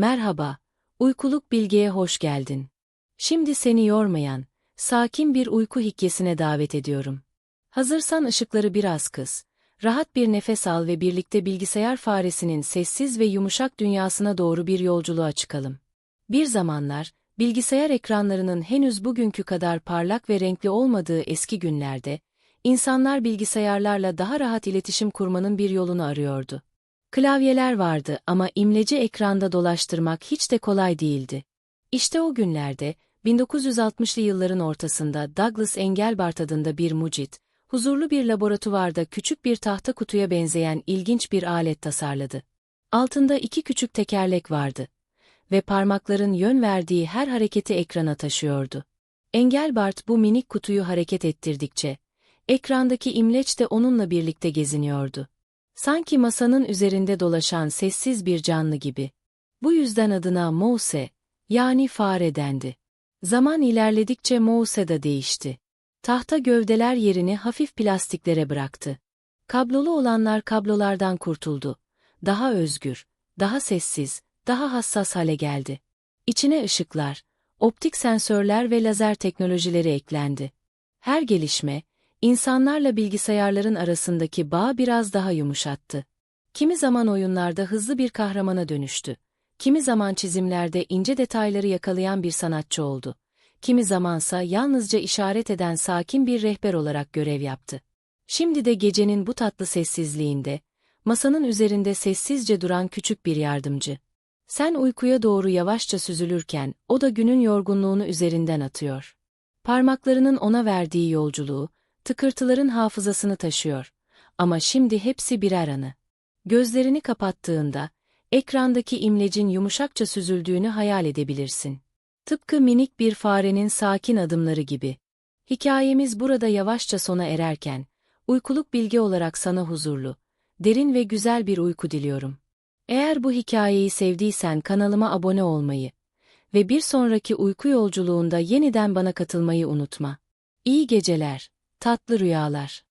Merhaba, uykuluk bilgiye hoş geldin. Şimdi seni yormayan, sakin bir uyku hikayesine davet ediyorum. Hazırsan ışıkları biraz kıs, rahat bir nefes al ve birlikte bilgisayar faresinin sessiz ve yumuşak dünyasına doğru bir yolculuğa çıkalım. Bir zamanlar, bilgisayar ekranlarının henüz bugünkü kadar parlak ve renkli olmadığı eski günlerde, insanlar bilgisayarlarla daha rahat iletişim kurmanın bir yolunu arıyordu. Klavyeler vardı ama imleci ekranda dolaştırmak hiç de kolay değildi. İşte o günlerde, 1960'lı yılların ortasında Douglas Engelbart adında bir mucit, huzurlu bir laboratuvarda küçük bir tahta kutuya benzeyen ilginç bir alet tasarladı. Altında iki küçük tekerlek vardı ve parmakların yön verdiği her hareketi ekrana taşıyordu. Engelbart bu minik kutuyu hareket ettirdikçe, ekrandaki imleç de onunla birlikte geziniyordu. Sanki masanın üzerinde dolaşan sessiz bir canlı gibi. Bu yüzden adına Mouse, yani fare dendi. Zaman ilerledikçe Mouse da değişti. Tahta gövdeler yerini hafif plastiklere bıraktı. Kablolu olanlar kablolardan kurtuldu. Daha özgür, daha sessiz, daha hassas hale geldi. İçine ışıklar, optik sensörler ve lazer teknolojileri eklendi. Her gelişme, insanlarla bilgisayarların arasındaki bağı biraz daha yumuşattı. Kimi zaman oyunlarda hızlı bir kahramana dönüştü. Kimi zaman çizimlerde ince detayları yakalayan bir sanatçı oldu. Kimi zamansa yalnızca işaret eden sakin bir rehber olarak görev yaptı. Şimdi de gecenin bu tatlı sessizliğinde, masanın üzerinde sessizce duran küçük bir yardımcı. Sen uykuya doğru yavaşça süzülürken, o da günün yorgunluğunu üzerinden atıyor. Parmaklarının ona verdiği yolculuğu, tıkırtıların hafızasını taşıyor. Ama şimdi hepsi birer anı. Gözlerini kapattığında, ekrandaki imlecin yumuşakça süzüldüğünü hayal edebilirsin. Tıpkı minik bir farenin sakin adımları gibi. Hikayemiz burada yavaşça sona ererken, uykuluk bilgi olarak sana huzurlu, derin ve güzel bir uyku diliyorum. Eğer bu hikayeyi sevdiysen kanalıma abone olmayı ve bir sonraki uyku yolculuğunda yeniden bana katılmayı unutma. İyi geceler, tatlı rüyalar.